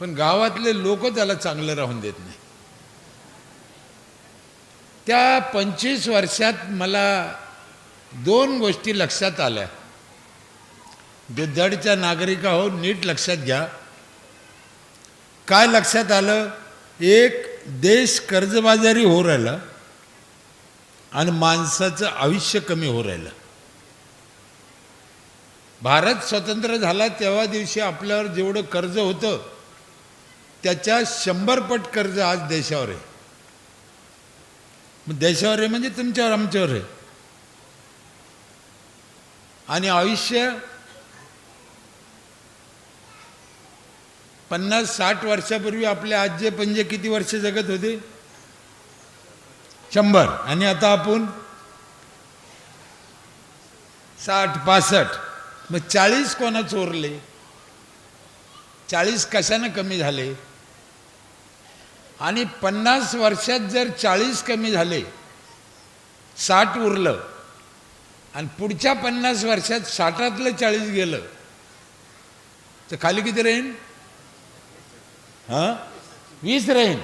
पण गावातले लोक त्याला चांगलं राहून देत नाही. त्या पंचवीस वर्षात मला दोन गोष्टी लक्षात आल्या. बिदडच्या नागरिका हो नीट लक्षात घ्या. काय लक्षात आलं? एक देश कर्जबाजारी हो राहिला आणि माणसाचं आयुष्य कमी हो राहिलं. भारत स्वतंत्र झाला तेव्हा दिवशी आपल्यावर जेवढं कर्ज होतं त्याच्या शंभर पट कर्ज आज देशावर आहे. मग देशावर आहे म्हणजे तुमच्यावर आमच्यावर आहे. आणि आयुष्य पन्नास साठ वर्षापूर्वी आपले आजे पंजे किती वर्ष जगत होते? शंभर. आणि आता आपण साठ पासष्ट. मग चाळीस कोणा चोरले चाळीस कशानं कमी झाले? आणि पन्नास वर्षात जर चाळीस कमी झाले साठ उरलं आणि पुढच्या पन्नास वर्षात साठातलं चाळीस गेलं तर खाली किती राहीन? हां? वीस राहीन.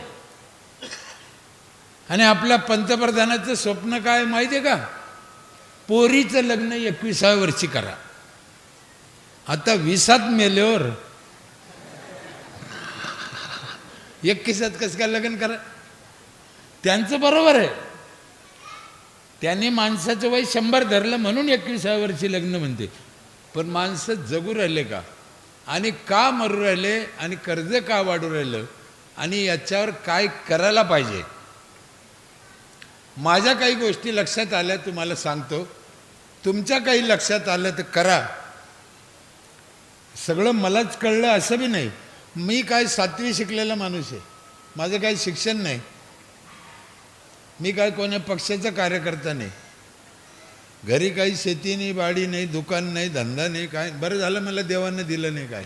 आणि आपल्या पंतप्रधानाचं स्वप्न काय माहिती आहे का? पोरीचं लग्न एकविसाव्या वर्षी करा. आता विसात मेल्यावर एकविसात कसं काय लग्न करा? त्यांचं बरोबर आहे. त्यांनी माणसाचं वय शंभर धरलं म्हणून एकविसाव्या वर्षी लग्न म्हणते. पण माणसं जगू राहिले का? आणि का मरू राहिले? आणि कर्ज का वाढू राहिलं? आणि याच्यावर काय करायला पाहिजे? माझ्या काही गोष्टी लक्षात आल्या तुम्हाला सांगतो. तुमच्या काही लक्षात आलं तर करा. सगळं मलाच कळलं असं बी नाही. मी काय सातवी शिकलेला माणूस आहे. माझं काही शिक्षण नाही. मी काय कोण्या पक्षाचा कार्यकर्ता नाही. घरी काही शेती नाही बाडी नाही दुकान नाही धंदा नाही काय? बरं झालं मला देवानं दिलं नाही काय.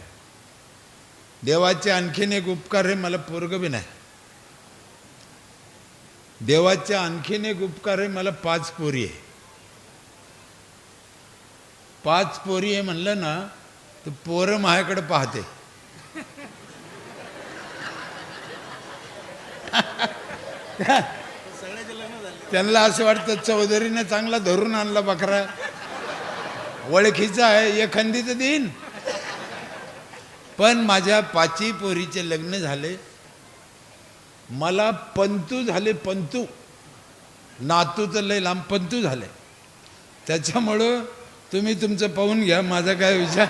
देवाचे आणखीन एक उपकार आहे मला पोरग बी नाही. देवाचे आणखीन एक उपकार आहे मला पाच पोरी आहे. पाच पोरी आहे म्हणलं ना तर पोरं माझ्याकडे पाहते. त्यांना असं वाटतं चौधरीनं चांगला धरून आणला बकरा. ओळखीचा आहे एखादी तर देईन पण माझ्या पाची पोरीचे लग्न झाले. मला पंतू झाले पंतू. नातू तर लय लांब पंतू झाले. त्याच्यामुळं तुम्ही तुमचं पाहून घ्या माझा काय विचार.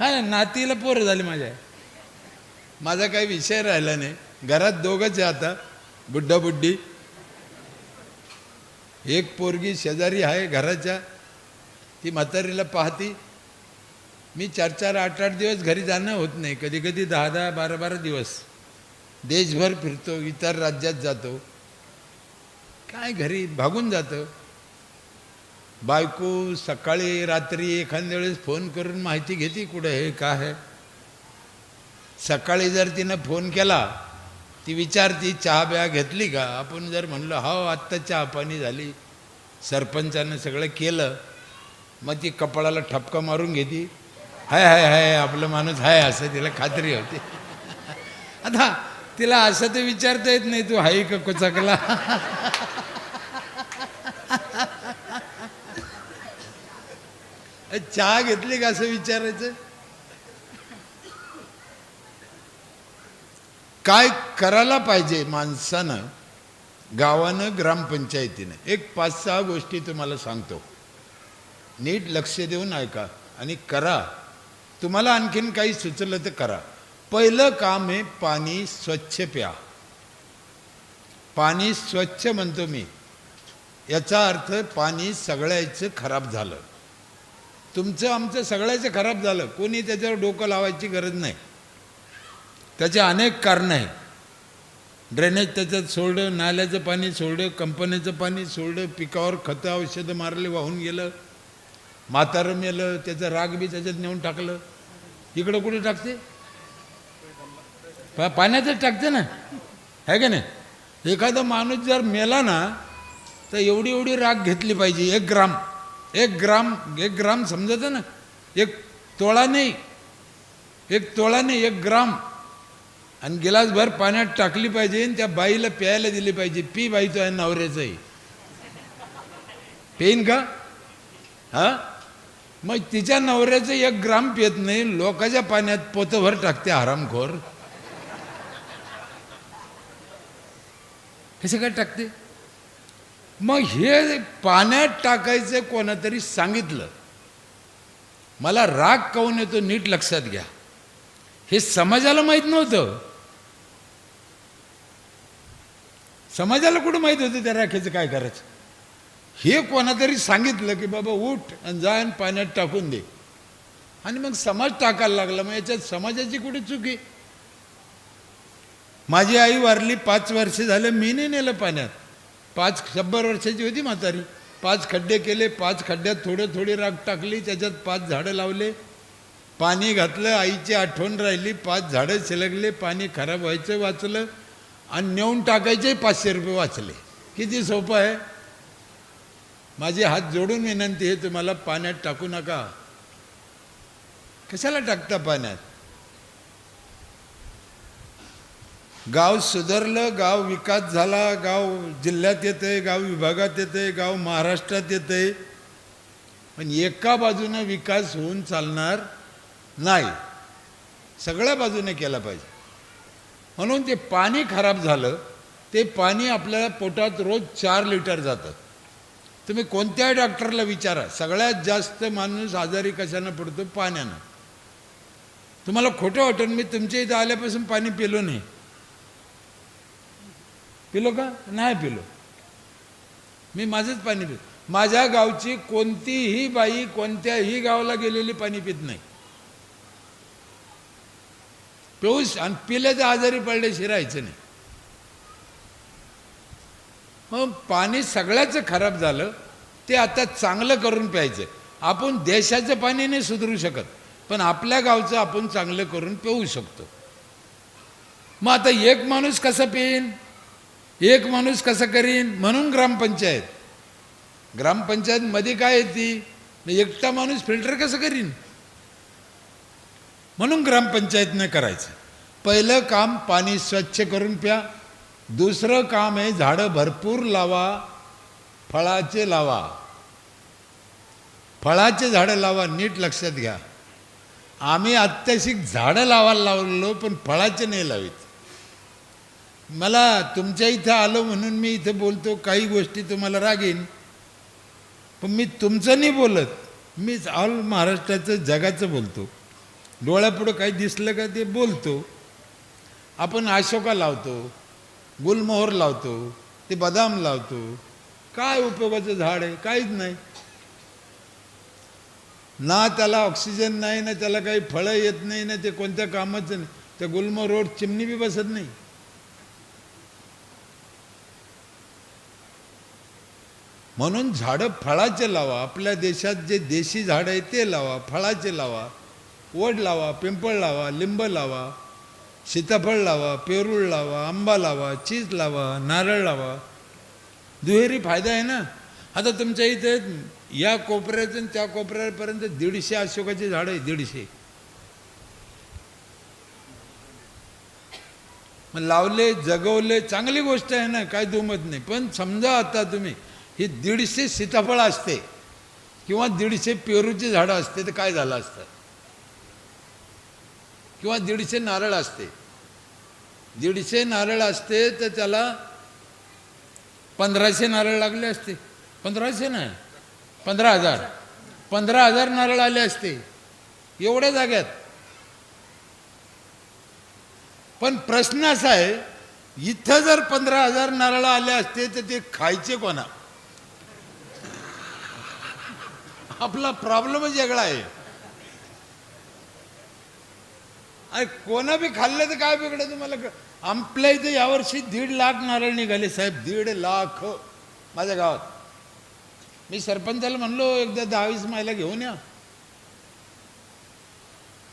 हा नातीला पोरं झाली माझ्या. माझा काही विषय राहिला नाही. घरात दोघंच आहे आता. बुड्ढाबुड्डी एक पोरगी शेजारी आहे घराच्या. ती म्हातारीला पाहती. मी चार चार आठ आठ दिवस घरी जाणं होत नाही. कधी कधी दहा दहा बारा बारा दिवस. देशभर फिरतो इतर राज्यात जातो. काय घरी भागून जातं? बायको सकाळी रात्री एखाद्या वेळेस फोन करून माहिती घेते कुठं हे काय आहे सकाळी जर तिनं फोन केला ती विचारती चहा ब्या घेतली का? आपण जर म्हणलं हो आत्ता चहा पाणी झाली. सरपंचानं सगळं केलं. मग ती कपाळाला ठपका मारून घेती. हाय हाय हाय आपलं माणूस हाय असं तिला खात्री होती. आता तिला असं तर विचारता येत नाही तू हाय का कुचकला? चहा घेतली का असं विचारायचं? काय करायला पाहिजे माणसानं? गावानं ग्रामपंचायतीनं. एक पाच सहा गोष्टी तुम्हाला सांगतो. नीट लक्ष देऊन ऐका आणि करा. तुम्हाला आणखीन काही सुचलं तर करा. पहिलं काम आहे पाणी स्वच्छ प्या. पाणी स्वच्छ म्हणतो मी. याचा अर्थ पाणी सगळ्याचं खराब झालं. तुमचं आमचं सगळ्याचं खराब झालं. कोणी त्याच्यावर डोकं लावायची गरज नाही. त्याचे अनेक कारणं आहेत. ड्रेनेज त्याच्यात सोडलं नाल्याचं पाणी सोडलं कंपनीचं पाणी सोडलं पिकावर खतं औषधं मारले वाहून गेलं म्हातारं मेलं त्याचं राग बी त्याच्यात नेऊन टाकलं. इकडं कुठे टाकते? पा पाण्यातच टाकते ना? आहे का नाही? एखादा माणूस जर मेला ना तर एवढी एवढी राग घेतली पाहिजे. एक ग्राम एक ग्राम एक ग्राम समजतं ना? एक तोळा नाही. एक तोळाने एक ग्राम. आणि गिलासभर पाण्यात टाकली पाहिजे आणि त्या बाईला प्यायला दिली पाहिजे. पी बाई तो आहे नवऱ्याचंही. पेन का? हा? मग तिच्या नवऱ्याचं एक ग्राम पियत नाही लोकांच्या पाण्यात पोतभर टाकते आरामखोर. कसं काय टाकते. मग हे पाण्यात टाकायचं कोणातरी सांगितलं. मला राग काऊन येतो नीट लक्षात घ्या. हे समाजाला माहीत नव्हतं. समाजाला कुठं माहीत होतं त्या राखेचं काय करायचं? हे कोणातरी सांगितलं की बाबा उठ आणि जा आणि पाण्यात टाकून दे. आणि मग समाज टाकायला लागला. मग याच्यात समाजाची कुठे चुकी माझी आई वारली पाच वर्ष झालं मी नाही नेलं पाण्यात. पाच शंभर वर्षाची होती म्हातारी. पाच खड्डे केले पाच खड्ड्यात थोडं थोडी राख टाकली त्याच्यात पाच झाडं लावले. पाणी घातलं आईची आठवण राहिली पाच झाडं शिलगले पाणी खराब व्हायचं वाचलं. आणि नेऊन टाकायचे पाचशे रुपये वाचले. किती सोपं आहे? माझे हात जोडून विनंती आहे तुम्हाला पाण्यात टाकू नका. कशाला टाकता पाण्यात? गाव सुधारलं गाव विकास झाला गाव जिल्ह्यात येतंय गाव विभागात येतंय गाव महाराष्ट्रात येतंय. पण एका बाजूने विकास होऊन चालणार नाही. सगळ्या बाजूने केला पाहिजे. म्हणून ते पाणी खराब झालं ते पाणी आपल्याला पोटात रोज चार लिटर जातं. तुम्ही कोणत्याही डॉक्टरला विचारा सगळ्यात जास्त माणूस आजारी कशानं पडतो? पाण्यानं. तुम्हाला खोटं वाटेल मी तुमच्या इथं आल्यापासून पाणी पिलो नाही. पिलो का? नाही पिलो. मी माझंच पाणी पिलो माझ्या गावची कोणतीही बाई कोणत्याही गावाला गेलेली पाणी पित नाही. पिऊस आणि पिले तर आजारी पडले शिरायचं नाही. मग पाणी सगळ्याचं खराब झालं ते आता चांगलं करून प्यायचं. आपण देशाचं पाणी नाही सुधरू शकत पण आपल्या गावचं आपण चांगलं करून पिऊ शकतो. मग आता एक माणूस कसं पिईन? एक माणूस कसं करीन? म्हणून ग्रामपंचायत. ग्रामपंचायत मध्ये काय येते एकटा माणूस फिल्टर कसं करीन? म्हणून ग्रामपंचायतनं करायचं. पहिलं काम पाणी स्वच्छ करून प्या. दुसरं काम आहे झाडं भरपूर लावा फळाचे लावा. फळाचे झाडं लावा नीट लक्षात घ्या. आम्ही अत्याशिक झाडं लावायला लावलेलो पण फळाचे नाही लावित. मला तुमच्या इथं आलो म्हणून मी इथं बोलतो काही गोष्टी तुम्हाला रागीन. पण मी तुमचं नाही बोलत. मीच ऑल महाराष्ट्राचं जगाचं बोलतो. डोळ्यापुढं काही दिसलं का ते बोलतो. आपण अशोका लावतो गुलमोहर लावतो ते बदाम लावतो. काय उपयोगाचं झाड आहे? काहीच नाही. ना त्याला ऑक्सिजन नाही ना त्याला काही फळं येत नाही ना ते कोणत्या कामाचं नाही. त्या गुलमोहर रोड चिमणी बी बसत नाही. म्हणून झाडं फळाचे लावा. आपल्या देशात जे देशी झाडं आहे ते लावा फळाचे लावा. वड लावा पिंपळ लावा लिंब लावा सीताफळ लावा पेरूळ लावा आंबा लावा चीज लावा नारळ लावा. दुहेरी फायदा आहे ना? आता तुमच्या इथे या कोपऱ्यातून त्या कोपऱ्यापर्यंत दीडशे अशोकाची झाडं आहे दीडशे. मग लावले जगवले चांगली गोष्ट आहे ना काय दुमत नाही. पण समजा आता तुम्ही ही दीडशे सीताफळ असते किंवा दीडशे पेरूची झाडं असते तर काय झालं असतं? किंवा दीडशे नारळ असते. दीडशे नारळ असते तर त्याला पंधराशे नारळ लागले असते. पंधराशे नाही. पंधरा हजार. पंधरा हजार नारळ आले असते. एवढ्या जाग्यात. पण प्रश्न असा आहे इथं जर पंधरा हजार नारळ आले असते तर ते खायचे कोणा? आपला प्रॉब्लेमच वेगळा आहे. अरे कोणा बी खाल्लं तर काय बिघडं तुम्हाला? आपल्या इथे यावर्षी दीड लाख नारळ निघाले साहेब दीड लाख. माझ्या गावात. मी सरपंचाला म्हणलो एकदा दहावीस महिला घेऊन या.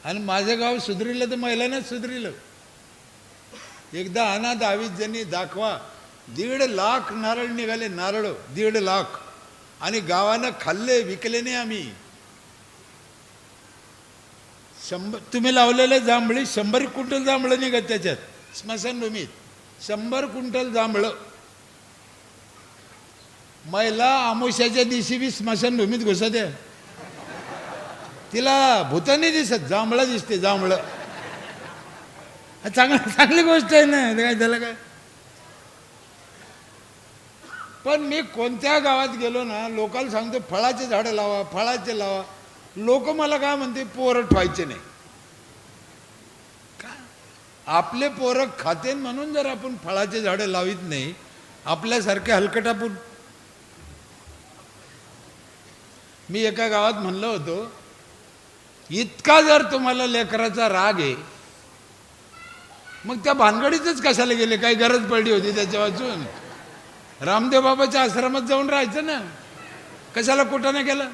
आणि माझं गाव सुधरिलं तर महिलांनाच सुधरिलं. एकदा आणा दहावीस जणी दाखवा. दीड लाख नारळ निघाले नारळ दीड लाख. आणि गावानं खाल्ले विकले नाही आम्ही. शंभर तुम्ही लावलेले जांभळी शंभर क्विंटल जांभळं निघत त्याच्यात. स्मशानभूमीत. शंभर क्विंटल जांभळं. महिला आमुष्याच्या दिवशी बी स्मशानभूमीत घुसत आहे. तिला भूतानी दिसत जांभळं दिसते जांभळं. चांगलं चांगली गोष्ट आहे ना काय झालं काय? पण मी कोणत्या गावात गेलो ना लोकांना सांगतो फळाचे झाडं लावा फळाचे लावा. लोक मला काय म्हणते पोरं ठेवायचे नाही. का? आपले पोरं खाते म्हणून जर आपण फळाचे झाडं लावित नाही आपल्यासारखे हलकटापून. मी एका गावात म्हणलं होतो इतका जर तुम्हाला लेकराचा राग आहे मग त्या भानगडीतच कशाला गेले? काही गरज पडली होती त्याच्या वाचून रामदेव बाबाच्या आश्रमात जाऊन राहायचं ना. कशाला कुठं नाही गेलं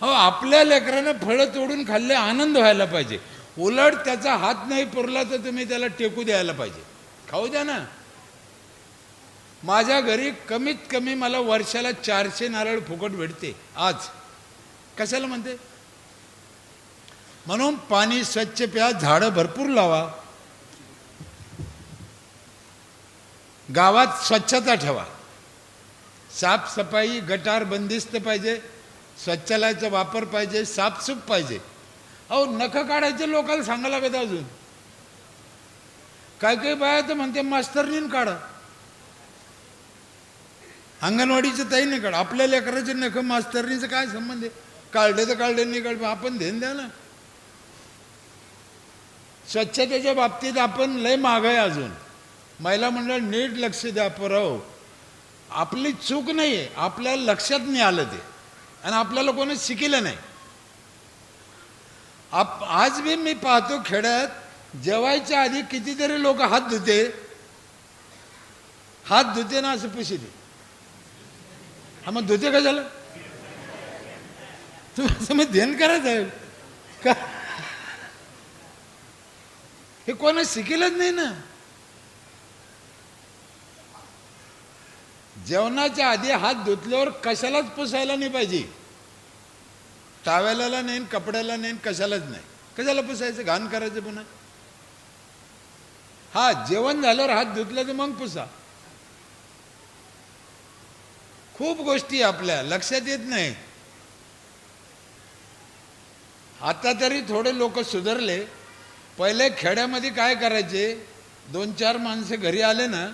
हो आपल्या लेकरानं फळं तोडून खाल्ले आनंद व्हायला पाहिजे. उलट त्याचा हात नाही पुरला तर तुम्ही त्याला टेकू द्यायला पाहिजे. खाऊ द्या ना. माझ्या घरी कमीत कमी मला वर्षाला चारशे नारळ फुकट भेटते आज. कशाला म्हणते? म्हणून पाणी स्वच्छ प्या झाडं भरपूर लावा. गावात स्वच्छता ठेवा. साफसफाई गटार बंदिस्त पाहिजे. स्वच्छालयाचा वापर पाहिजे साफसूफ पाहिजे. अहो नख काढायचे लोकांना सांगायला लागत अजून. काय काही बाया तर म्हणते मास्तरनीन काढा. अंगणवाडीचं ताई नाही काढ. आपल्या लेकराचे नख मास्तरनीचं काय संबंध आहे? काढले तर काढले नाही काढले आपण ध्यान द्या ना. स्वच्छतेच्या बाबतीत आपण लय माग आहे अजून. महिला मंडळ नीट लक्ष द्या परव आपली चूक नाही आहे आपल्याला लक्षात नाही आलं ते. आणि आपल्याला कोणी शिकिलं नाही. आप आज बी मी पाहतो खेड्यात जेवायच्या आधी कितीतरी लोक हात धुते. हात धुते ना असं पुशिले हा मग धुते का झालं तुम्ही मग ध्यान करायचं आहे. का? हे कोणा शिकेलच नाही ना. जेवणाच्या आधी हात धुतल्यावर कशालाच पुसायला नाही पाहिजे. टावेलाला नाही कपड्याला नाही कशालाच नाही. कशाला पुसायचं? घाण करायचं पुन्हा. हा जेवण झाल्यावर हात धुतलं तर मग पुसा. खूप गोष्टी आपल्या लक्षात येत नाही. आता तरी थोडे लोक सुधारले. पहिले खेड्यामध्ये काय करायचे? दोन चार माणसं घरी आले ना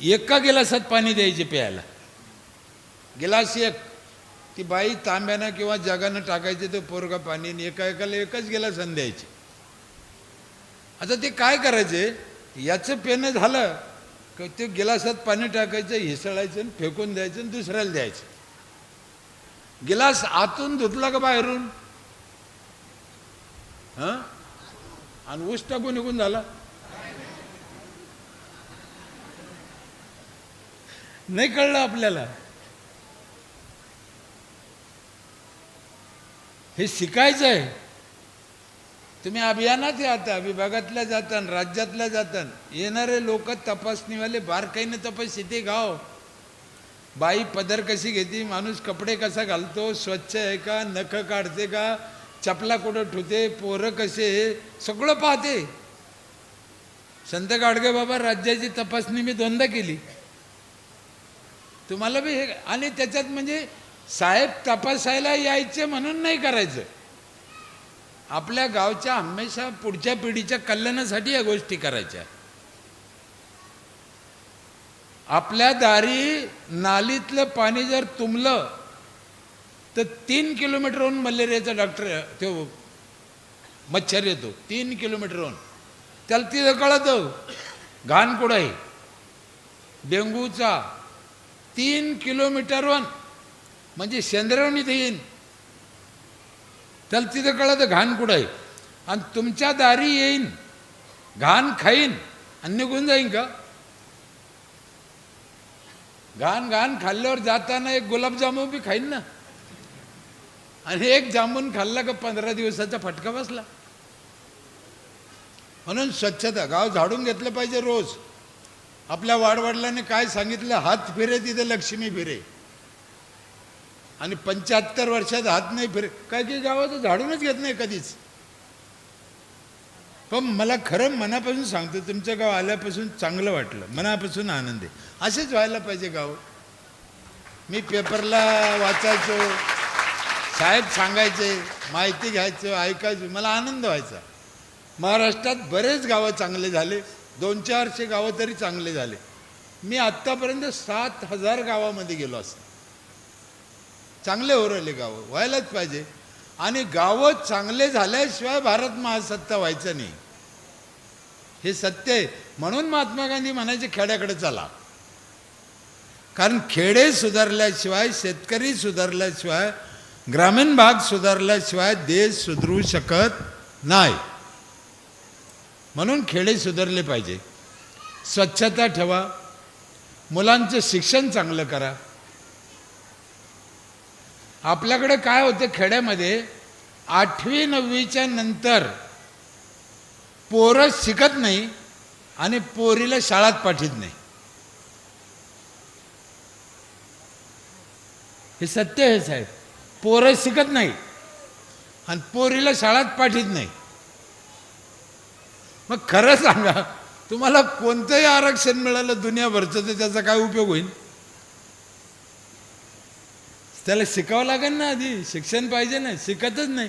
एका गिलासात पाणी द्यायचे प्यायला. गिलास एक. ती बाई तांब्यानं किंवा जगानं टाकायचे ते पोरगा पाणी एका एकाला एकच गिलासानं द्यायचे. आता ते काय करायचे? याचं पेनं झालं की ते गिलासात पाणी टाकायचं हिसळायचं आणि फेकून द्यायचं आणि दुसऱ्याला द्यायचं. गिलास आतून धुतला का बाहेरून? हां? आणि ऊस टाकून निघून झाला? नाही कळलं आपल्याला. हे शिकायचं आहे. तुम्ही अभियानात आता विभागातल्या जातान राज्यातल्या जातान येणारे लोक तपासणीवाले बारकाईने तपास येते गाव बाई पदर कशी घेते माणूस कपडे कसा घालतो स्वच्छ आहे का नख काढते का चपला कुठं ठुते पोरं कसे सगळं पाहते. संत गाडगे बाबा राज्याची तपासणी मी दोनदा केली. तुम्हाला बी हे आणि त्याच्यात म्हणजे साहेब तपासायला यायचे म्हणून नाही करायचं. आपल्या गावच्या हमेशा पुढच्या पिढीच्या कल्याणासाठी या गोष्टी करायच्या. आपल्या दारी नालीतलं पाणी जर तुंबलं तर तीन किलोमीटरहून मलेरियाचा डॉक्टर तो मच्छर येतो. तीन किलोमीटरहून. त्याला तिथं कळतं घाण कुठं आहे? डेंग्यूचा तीन किलोमीटरवर म्हणजे शेंद्रवण इथे येईन त्याला तिथं कळतं घाण कुठं आहे. आणि तुमच्या दारी येईन. घाण खाईन. आणि निघून जाईन का? घाण घाण खाल्ल्यावर जाताना एक गुलाबजामुन बी खाईन ना. आणि एक जामून खाल्ला का पंधरा दिवसाचा फटका बसला. म्हणून स्वच्छता गाव झाडून घेतलं पाहिजे रोज. आपल्या वाडवडिलांनी काय सांगितलं? हात फिरे तिथे लक्ष्मी फिरे. आणि पंच्याहत्तर वर्षात हात नाही फिरे. काय काही गावाचं झाडूनच घेत नाही कधीच. पण मला खरं मनापासून सांगतो तुमचं गाव आल्यापासून चांगलं वाटलं. मनापासून आनंद आहे. असेच व्हायला पाहिजे गाव. मी पेपरला वाचायचो साहेब सांगायचे माहिती घ्यायचं ऐकायचं मला आनंद व्हायचा. महाराष्ट्रात बरेच गावं चांगले झाले. दोन चारशे गावं तरी चांगले झाले. मी आत्तापर्यंत सात हजार गावामध्ये गेलो असतो. चांगले ओरवले गावं व्हायलाच पाहिजे. आणि गावं चांगले झाल्याशिवाय भारत महासत्ता व्हायचं नाही. हे सत्य आहे. म्हणून महात्मा गांधी म्हणायचे खेड्याकडे चला. कारण खेडे सुधारल्याशिवाय शेतकरी सुधारल्याशिवाय ग्रामीण भाग सुधारल्याशिवाय देश सुधरू शकत नाही. म्हणून खेडे सुधारले पाहिजे. स्वच्छता ठेवा. मुलांचं शिक्षण चांगलं करा. आपल्याकडे काय होतं खेड्यामध्ये? आठवी नववीच्या नंतर पोरं शिकत नाही आणि पोरीला शाळात पाठीत नाही. हे सत्य आहे साहेब. पोरं शिकत नाही आणि पोरीला शाळात पाठीत नाही. मग खरं सांगा तुम्हाला कोणतंही आरक्षण मिळालं दुनियाभरचं तर त्याचा काय उपयोग होईल? त्याला शिकावं लागेल ना आधी. शिक्षण पाहिजे ना शिकतच नाही.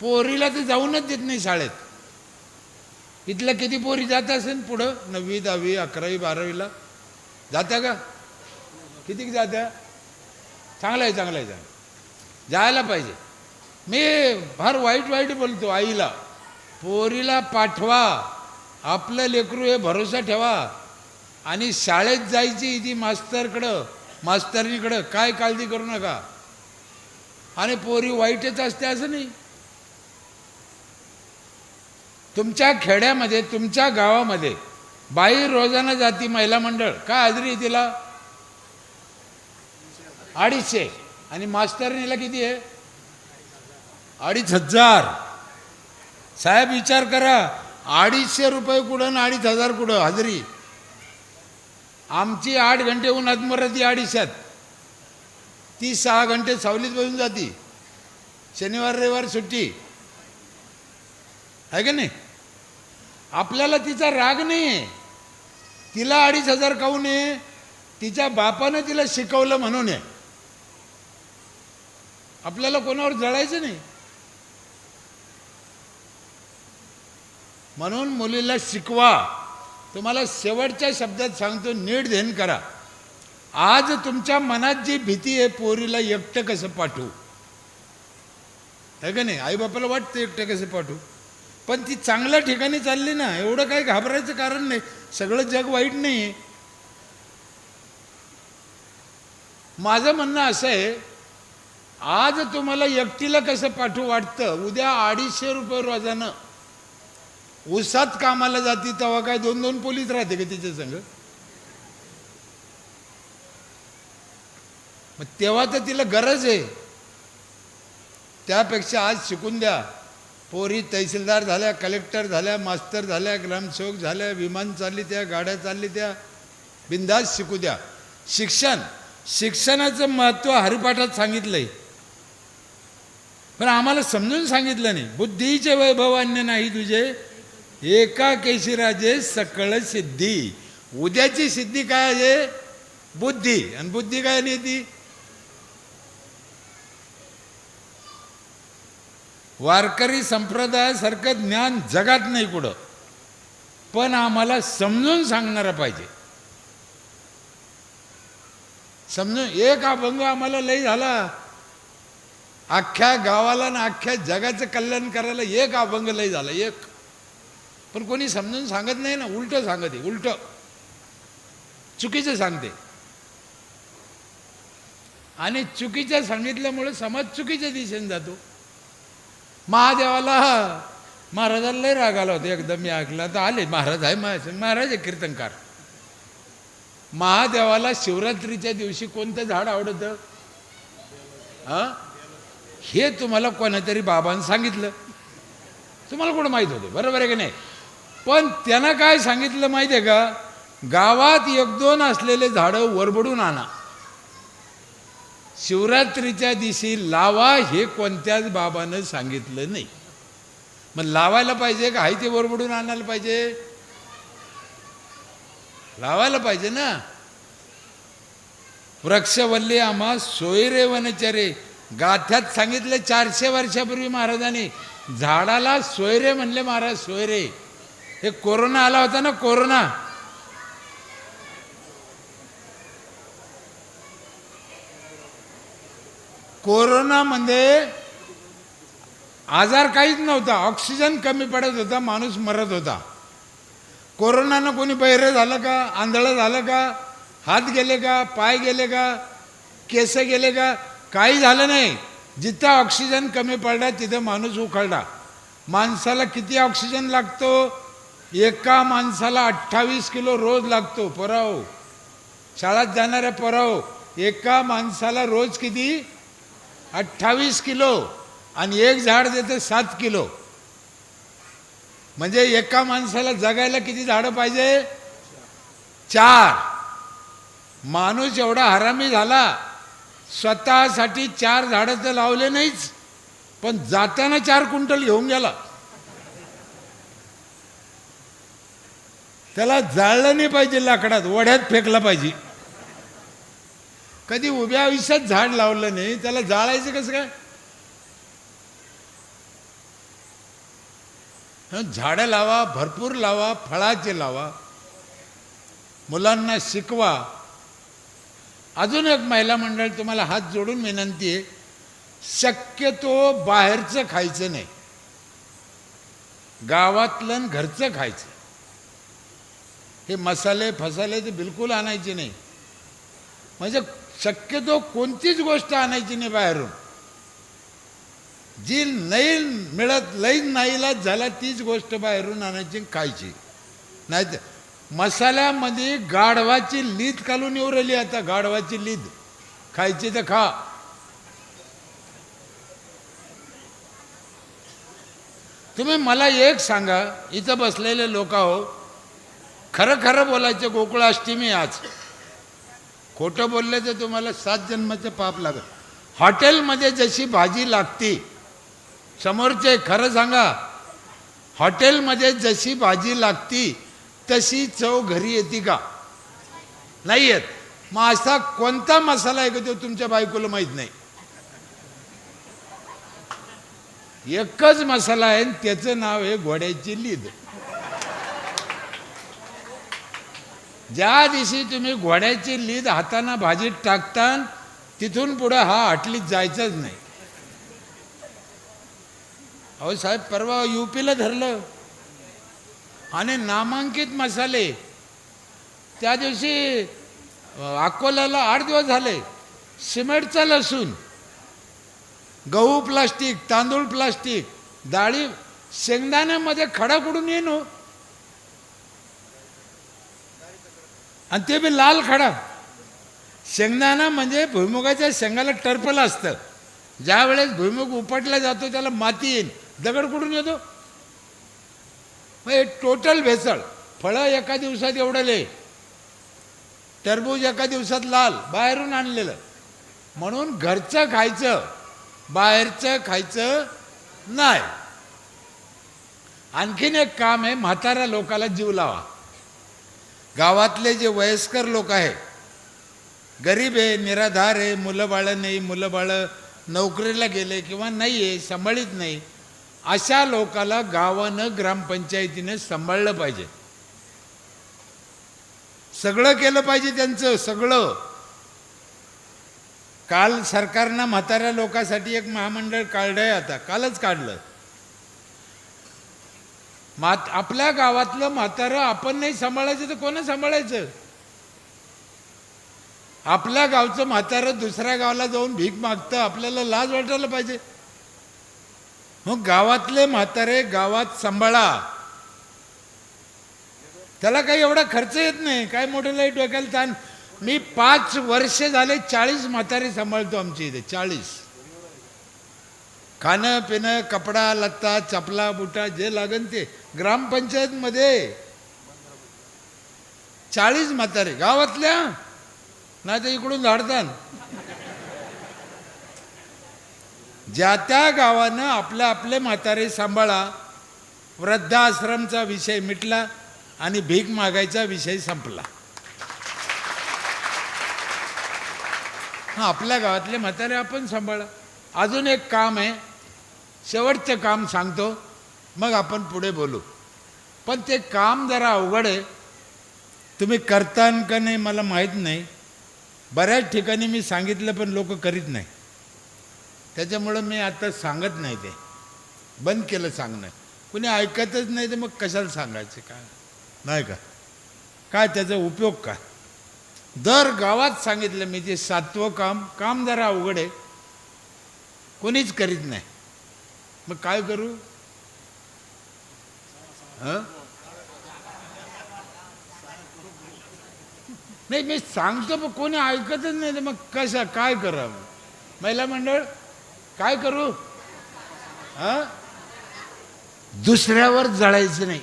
पोरीला तर जाऊनच देत नाही शाळेत. इथल्या किती पोरी जात असेल पुढं? नववी दहावी अकरावी बारावीला. जात्या का? किती जात्या? चांगलं आहे चांगलं आहे चांगलं जायला पाहिजे. मी फार वाईट वाईट बोलतो आईला. पोरीला पाठवा. आपलं लेकरू हे भरोसा ठेवा. आणि शाळेत जायची ती मास्तरकडं मास्तरणीकडं काय काळजी करू नका. आणि पोरी वाईटच असते असं नाही. तुमच्या खेड्यामध्ये तुमच्या गावामध्ये बाई रोजाना जाती महिला मंडळ काय हजरी आहे तिला? अडीचशे. आणि मास्तरणीला किती आहे? अडीच हजार. साहेब विचार करा. अडीचशे रुपये कुठं आणि अडीच हजार कुठं? हजरी. आमची आठ घंटे होऊन मरत अडीचशात. ती सहा घंटे सावलीत बसून जाती. शनिवार रविवार सुट्टी. आहे का नाही? आपल्याला तिचा राग नाही तिला अडीच हजार खाऊ आहे तिच्या बापानं तिला शिकवलं म्हणून आहे. आपल्याला कोणावर जळायचं नाही. म्हणून मुलीला शिकवा. तुम्हाला शेवटच्या शब्दात सांगतो नीट ध्यान करा. आज तुमच्या मनात जी भीती आहे पोरीला एकटं कसं पाठवू? आहे का नाही? आईबापाला वाटतं एकटं कसं पाठवू? पण ती चांगल्या ठिकाणी चालली ना एवढं काही घाबरायचं कारण नाही. सगळं जग वाईट नाही आहे माझं म्हणणं असं आहे आज तुम्हाला एकटीला कसं पाठवू वाटतं? उद्या अडीचशे रुपये रोजानं उसात कामाला जाते तेव्हा काय दोन दोन पोलीस राहते का तिच्या संग? मग तेव्हा तर तिला गरज आहे. त्यापेक्षा आज शिकून द्या. पोरी तहसीलदार झाल्या कलेक्टर झाल्या मास्तर झाल्या ग्रामसेवक झाल्या विमान चालली त्या गाड्या चालली त्या. बिंदास शिकू द्या. शिक्षण शिक्षणाचं महत्त्व हरिपाठात सांगितलंय. पण आम्हाला समजून सांगितलं नाही. बुद्धीचे वैभव अन्य नाही तुझे. एका केशी राजे सकळ सिद्धी. उद्याची सिद्धी काय आहे? बुद्धी. आणि बुद्धी काय नाही ती? वारकरी संप्रदायासारखं ज्ञान जगात नाही कुठं. पण आम्हाला समजून सांगणारा पाहिजे. समजून एक अभंग आम्हाला लय झाला. अख्ख्या गावाला ना अख्ख्या जगाचं कल्याण करायला एक अभंग लय झाला एक. पण कोणी समजून सांगत नाही ना उलटं सांगते उलटं. चुकीचं सांगते. आणि चुकीचं सांगितल्यामुळे समाज चुकीच्या दिशेने जातो. महादेवाला महाराजाला लय राग आला होता एकदम मी ऐकला तर आले महाराज आहे महाराज महाराज आहे कीर्तनकार. महादेवाला शिवरात्रीच्या दिवशी कोणतं झाड आवडतं? हा? हे तुम्हाला कोणातरी बाबांनी सांगितलं. तुम्हाला कुठं माहीत होते? बरोबर आहे की नाही? पण त्यांना काय सांगितलं माहिती आहे का? गावात एक दोन असलेले झाडं वरबडून आणा. शिवरात्रीच्या दिवशी लावा हे कोणत्याच बाबानं सांगितलं नाही. मग लावायला पाहिजे का? हाय ते वरबडून आणायला पाहिजे? लावायला पाहिजे ना? वृक्षवल्ली आम्हा सोयरे वनचरे गाथ्यात सांगितलं चारशे वर्षापूर्वी महाराजांनी झाडाला सोयरे म्हणले महाराज सोयरे. हे कोरोना आला होता ना कोरोना. कोरोनामध्ये म्हणजे आजार काहीच नव्हता ऑक्सिजन कमी पडत होता माणूस मरत होता. कोरोनानं कोणी बहिरं झालं का आंधळं झालं का हात गेले का पाय गेले का केस गेले का काही झालं नाही. जिथं ऑक्सिजन कमी पडला तिथं माणूस उखळला माणसाला किती ऑक्सिजन लागतो एका माणसाला अठ्ठावीस किलो रोज लागतो पराव. शाळेत जाणाऱ्या पराव एका माणसाला रोज किती? अठ्ठावीस किलो. आणि एक झाड देते सात किलो. म्हणजे एका माणसाला जगायला किती झाडं पाहिजे? चार. माणूस एवढा हरामी झाला स्वतःसाठी चार झाडं तर लावले नाहीच पण जाताना चार क्विंटल घेऊन गेला. त्याला जाळलं नाही पाहिजे लाकडात वड्यात फेकला पाहिजे. कधी उभ्या आयुष्यात झाड लावलं नाही त्याला जाळायचं कसं काय? झाडं लावा भरपूर लावा फळाचे लावा. मुलांना शिकवा. अजून एक महिला मंडळ तुम्हाला हात जोडून विनंती आहे शक्यतो बाहेरचं खायचं नाही. गावातलं आणि घरचं खायचं. हे मसाले फसाले ते बिलकुल आणायचे नाही. म्हणजे शक्यतो कोणतीच गोष्ट आणायची नाही बाहेरून. जी नाही मिळत लई नाईलाज झाला तीच गोष्ट बाहेरून आणायची खायची. नाही मसाल्यामध्ये गाढवाची लीद घालून येऊ राहिली आता गाढवाची लीद. खायची तर खा. तुम्ही मला एक सांगा इथं बसलेले लोक आहो खरं खरं बोलायचं गोकुळाष्टमी आज. खोटं बोलले तर तुम्हाला सात जन्माचं पाप लागत हॉटेलमध्ये जशी भाजी लागती समोरचे खरं सांगा हॉटेलमध्ये जशी भाजी लागती तशी चव घरी येते का? नाही येत. मग असा कोणता मसाला आहे का तो तुमच्या बायकोला माहीत नाही? एकच मसाला आहे आणि त्याचं नाव आहे घोड्याची लीद. ज्या दिवशी तुम्ही घोड्याची लीद हाताना भाजीत टाकता तिथून पुढं हा आटलीत जायचंच नाही. अहो साहेब परवा युपीला धरलं. आणि नामांकित मसाले. त्या दिवशी अकोल्याला आठ दिवस झाले. सिमेंटचा लसूण गहू प्लास्टिक तांदूळ प्लास्टिक डाळी शेंगदाण्यामध्ये खडा कुडून येईन आणि ते बी लाल खडा. शेंगदाणा म्हणजे भुईमुगाच्या शेंगाला टर्पलं असतं. ज्या वेळेस भुईमुग उपटला जातो त्याला माती येईल. दगड कुठून येतो? मग हे टोटल भेसळ. फळं एका दिवसात एवढले टरबूज एका दिवसात लाल बाहेरून आणलेलं. म्हणून घरचं खायचं बाहेरचं खायचं नाही. आणखीन एक काम आहे म्हाताऱ्या लोकाला जीव लावा. गावातले जे वयस्कर लोक आहे गरीब आहे निराधार आहे मुलं बाळं नाही मुलं बाळं नोकरीला गेले किंवा नाही आहे सांभाळीत नाही अशा लोकाला गावानं ग्रामपंचायतीने सांभाळलं पाहिजे. सगळं केलं पाहिजे त्यांचं सगळं. काल सरकारनं म्हाताऱ्या लोकांसाठी एक महामंडळ काढलं आहे आता कालच काढलं. मात आपल्या गावातलं म्हातारं आपण नाही सांभाळायचं तर कोणा सांभाळायचं? आपल्या गावचं म्हातारं दुसऱ्या गावाला जाऊन भीक मागतं आपल्याला लाज वाटायला पाहिजे. मग गावातले म्हातारे गावात सांभाळा. त्याला काही एवढा खर्च येत नाही काय मोठं लाइट डोक्याला ताण. मी पाच वर्ष झाले चाळीस म्हातारे सांभाळतो आमच्या इथे चाळीस. खाणं पिणं कपडा लत्ता चपला बुटा जे लागन ते. ग्रामपंचायतमध्ये चाळीस म्हातारे गावातल्या? नाही तर इकडून झाडतात. ज्या त्या गावानं आपले आपले म्हातारे सांभाळा वृद्धाश्रमचा विषय मिटला आणि भीक मागायचा विषय संपला. हा आपल्या गावातले म्हातारे आपण सांभाळा. अजून एक काम आहे. शेवटचं काम सांगतो. मग आपण पुढे बोलू. पण ते काम जरा अवघड आहे. तुम्ही करतान का नाही मला माहीत नाही. बऱ्याच ठिकाणी मी सांगितलं पण लोक करीत नाही. त्याच्यामुळं मी आता सांगत नाही ते. बंद केलं सांगणं. कुणी ऐकतच नाही तर मग कशाला सांगायचं काय? नाही का? काय त्याचा उपयोग काय दर गावात सांगितलं मी ते सातवं काम काम जरा अवघड आहे. कोणीच करीत नाही. मग काय करू? नाही मी सांगतो पण कोणी ऐकतच नाही तर मग कशा काय करावं? महिला मंडळ काय करू? हा? दुसऱ्यावर जळायचं नाही.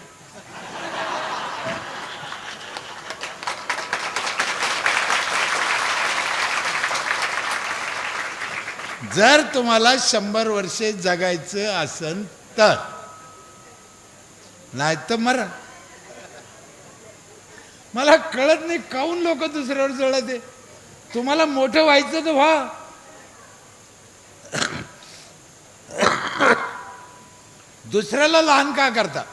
जर तुम्हाला शंभर वर्षे जगायचं असन तर. नाही तर मरा. मला कळत नाही काऊन लोक दुसऱ्यावर जळत. तुम्हाला मोठं व्हायचं तर व्हा. दुसऱ्याला लहान का करता?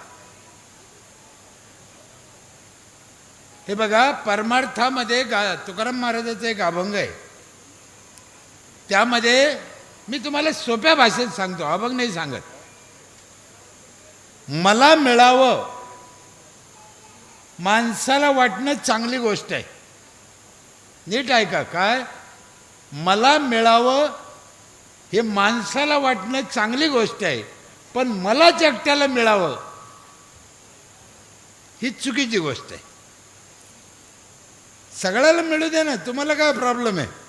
हे बघा परमार्थामध्ये गा तुकाराम महाराजाचा एक अभंग आहे. त्यामध्ये मी तुम्हाला सोप्या भाषेत सांगतो अभंग नाही सांगत. मला मिळावं. माणसाला वाटणं चांगली गोष्ट आहे. नीट ऐका काय? मला मिळावं हे माणसाला वाटणं चांगली गोष्ट आहे पण मला जगत्याला मिळावं ही चुकीची गोष्ट आहे. सगळ्याला मिळू दे ना तुम्हाला काय प्रॉब्लेम आहे?